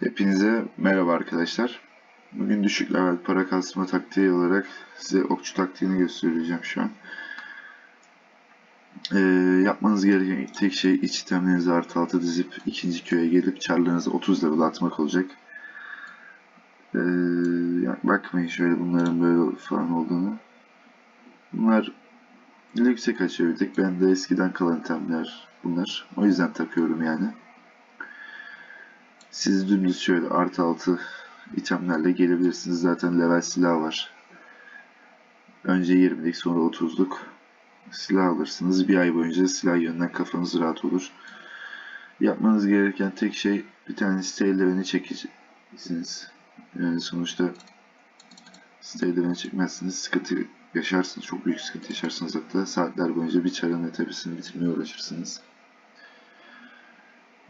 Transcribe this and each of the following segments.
Hepinize merhaba arkadaşlar. Bugün düşük level para kasma taktiği olarak size okçu taktiğini göstereceğim şu an. Ee, yapmanız gereken tek şey iç itemlerinizi artı altı dizip ikinci köye gelip çarlarınızı 30 level atmak olacak. Ee, yani bakmayın şöyle bunların böyle falan olduğunu. Bunlar yüksek tek. Ben de eskiden kalan itemler bunlar. O yüzden takıyorum yani. Siz dümdüz şöyle artı altı itemlerle gelebilirsiniz. Zaten level silah var. Önce 20'lik sonra 30'luk silah alırsınız. Bir ay boyunca silah yönünden kafanız rahat olur. Yapmanız gereken tek şey bir tane site eldiveni çekeceksiniz. Yani sonuçta site eldiveni çekmezsiniz. Sıkıntı yaşarsınız. Çok büyük sıkıntı yaşarsınız hatta. Saatler boyunca bir çarın etebisini bitirmeye uğraşırsınız.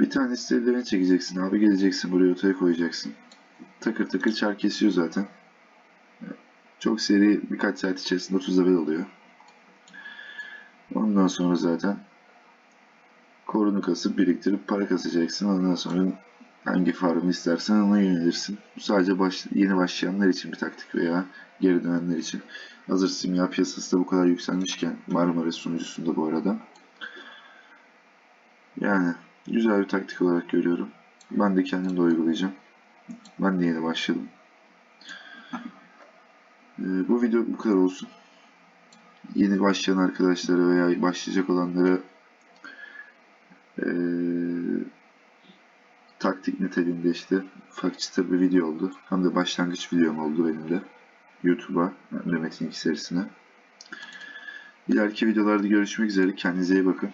Bir tane sitelerini çekeceksin abi. Geleceksin buraya ortaya koyacaksın. Takır takır çar kesiyor zaten. Çok seri birkaç saat içerisinde 30 level oluyor. Ondan sonra zaten korunu kasıp biriktirip para kasacaksın. Ondan sonra hangi farmı istersen ona yönelirsin. Bu sadece baş, yeni başlayanlar için bir taktik veya geri dönenler için. Hazır simya piyasası da bu kadar yükselmişken Marmaris sunucusunda bu arada. Yani güzel bir taktik olarak görüyorum. Ben de kendim de uygulayacağım. Ben de yeni başladım. Ee, bu video bu kadar olsun. Yeni başlayan arkadaşlara veya başlayacak olanlara ee, taktik niteliğinde işte çıtır bir video oldu. Hem de başlangıç videom oldu benim de. YouTube'a, Mehmet'in iki serisine. İleriki videolarda görüşmek üzere. Kendinize iyi bakın.